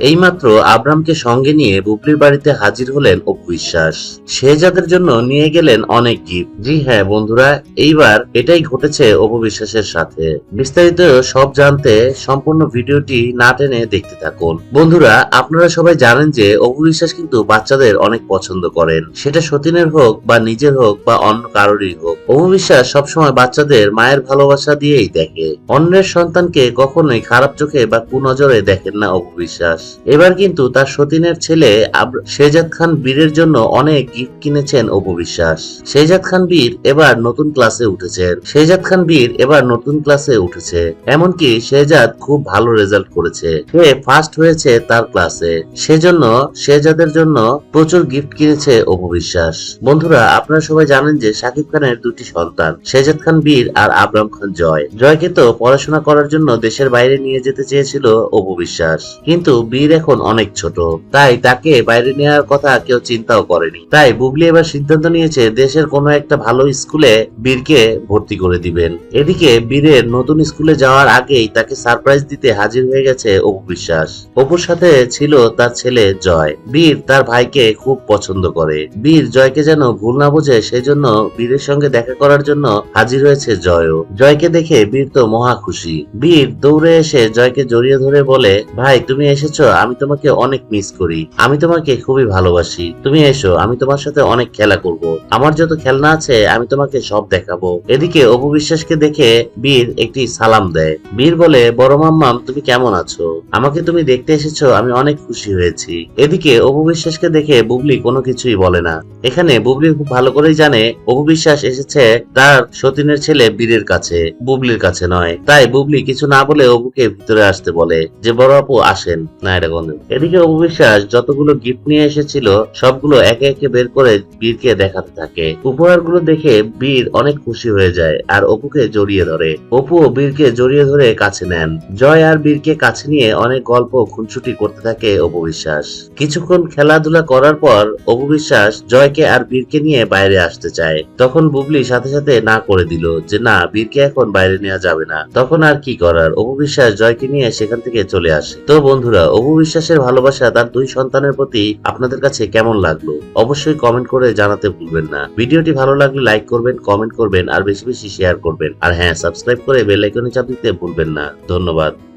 এইমাত্র আব্রামকে সঙ্গে নিয়ে বুবলির বাড়িতে হাজির হলেন অপু বিশ্বাস শেহজাদের জন্য নিয়ে গেলেন অনেক গিফট জি হ্যাঁ বন্ধুরা, এইবার এটাই ঘটেছে অপু বিশ্বাসের সাথে। বিস্তারিত সব জানতে সম্পূর্ণ ভিডিওটি না টেনে দেখতে থাকুন। বন্ধুরা, আপনারা সবাই জানেন যে অপু বিশ্বাস কিন্তু বাচ্চাদের অনেক পছন্দ করেন। সেটা সতীনের হোক বা নিজের হোক বা অন্য কারোরই হোক অপু বিশ্বাস সবসময় বাচ্চাদের মায়ের ভালোবাসা দিয়েই দেখে। অন্যের সন্তানকে কখনোই খারাপ চোখে বা কুনজরে দেখেন না অপু বিশ্বাস এবার কিন্তু তার সতীনের ছেলে শেহজাদ খান বীরের জন্য অনেক গিফট কিনেছেন অপু বিশ্বাস। শেহজাদ খান বীর এবার নতুন ক্লাসে উঠেছেন। শেহজাদ খান বীর এবার নতুন ক্লাসে উঠেছে। এমনকি শেহজাদ খুব ভালো রেজাল্ট করেছে। সে ফার্স্ট হয়েছে তার ক্লাসে। সেজন্য শেহজাদের জন্য প্রচুর গিফট কিনেছে অপু বিশ্বাস। বন্ধুরা, আপনারা সবাই জানেন যে শাকিব খানের দুটি সন্তান শেহজাদ খান বীর আর আবরাম খান জয়। জয়কে তো পড়াশোনা করার জন্য দেশের বাইরে নিয়ে যেতে চেয়েছিল অপু বিশ্বাস। কিন্তু বীর এখন অনেক ছোট। তাই তাকে বাইরে নেওয়ার কথা কেউ চিন্তাও করেনি। তাই বুবলি এবার সিদ্ধান্ত নিয়েছে দেশের কোনো একটা ভালো স্কুলে বীরকে ভর্তি করে দিবেন। এদিকে বীরের নতুন স্কুলে যাওয়ার আগেই তাকে সারপ্রাইজ দিতে হাজির হয়ে গেছে অপু বিশ্বাস। অপুর সাথে ছিল তার ছেলে জয়। বীর তার ভাইকে খুব পছন্দ করে। বীর জয়কে যেন ভুল না বোঝে সেজন্য বীরের সঙ্গে দেখা করার জন্য হাজির হয়েছে জয়ও। জয়কে দেখে বীর তো মহা খুশি। বীর দৌড়ে এসে জয়কে জড়িয়ে ধরে বলে, ভাই, তুমি এসেছ? আমি তোমাকে অনেক মিস করি। আমি তোমাকে খুবই ভালোবাসি। তুমি এসো, আমি তোমার সাথে অনেক খেলা করব। আমার যত খেলনা আছে, আমি তোমাকে সব দেখাবো। এদিকে অপু বিশ্বাসকে দেখে বীর একটি সালাম দেয়। বীর বলে, বড় মাম্মাম, তুমি কেমন আছো? আমাকে তুমি দেখতে এসেছ, আমি অনেক খুশি হয়েছি। এদিকে অপু বিশ্বাসকে দেখে বুবলি কোনো কিছুই বলে না। এখানে বুবলি খুব ভালো করেই জানে, অপু বিশ্বাস এসেছে তার সতীনের ছেলে বীরের কাছে, বুবলির কাছে নয়। তাই বুবলি কিছু না বলে অপুকে ভিতরে আসতে বলে যে, বড় আপু, আসেন না এটা বন্ধু এদিকে অপু বিশ্বাস যতগুলো গিফট নিয়ে এসেছিল, সবগুলো একে একে বের করে বীরকে দেখাতে থাকে। উপহারগুলো দেখে বীর অনেক খুশি হয়ে যায় আর অপুকে জড়িয়ে ধরে। অপু বীরকে জড়িয়ে ধরে কাছে নেন। জয় আর বীরকে কাছে নিয়ে অনেক গল্প খুনসুটি করতে থাকে অপু বিশ্বাস। কিছুক্ষণ খেলাধুলা করার পর অপু বিশ্বাস জয়কে আর বীরকে নিয়ে বাইরে আসতে চায়। তখন বুবলি সাথে সাথে না করে দিল যে, না, বীরকে এখন বাইরে নেওয়া যাবে না। তখন আর কি করার? অপু বিশ্বাস জয়কে নিয়ে সেখান থেকে চলে আসে। তো বন্ধুরা, অপু বিশ্বাসের ভালোবাসা তার দুই সন্তানের প্রতি আপনাদের কাছে কেমন লাগল? অবশ্যই কমেন্ট করে জানাতে ভুলবেন না। ভিডিওটি ভালো লাগলে লাইক করবেন, কমেন্ট করবেন, আর বেশি বেশি শেয়ার করবেন। আর হ্যাঁ সাবস্ক্রাইব করে বেল আইকনে চাপ দিতে ভুলবেন না। ধন্যবাদ।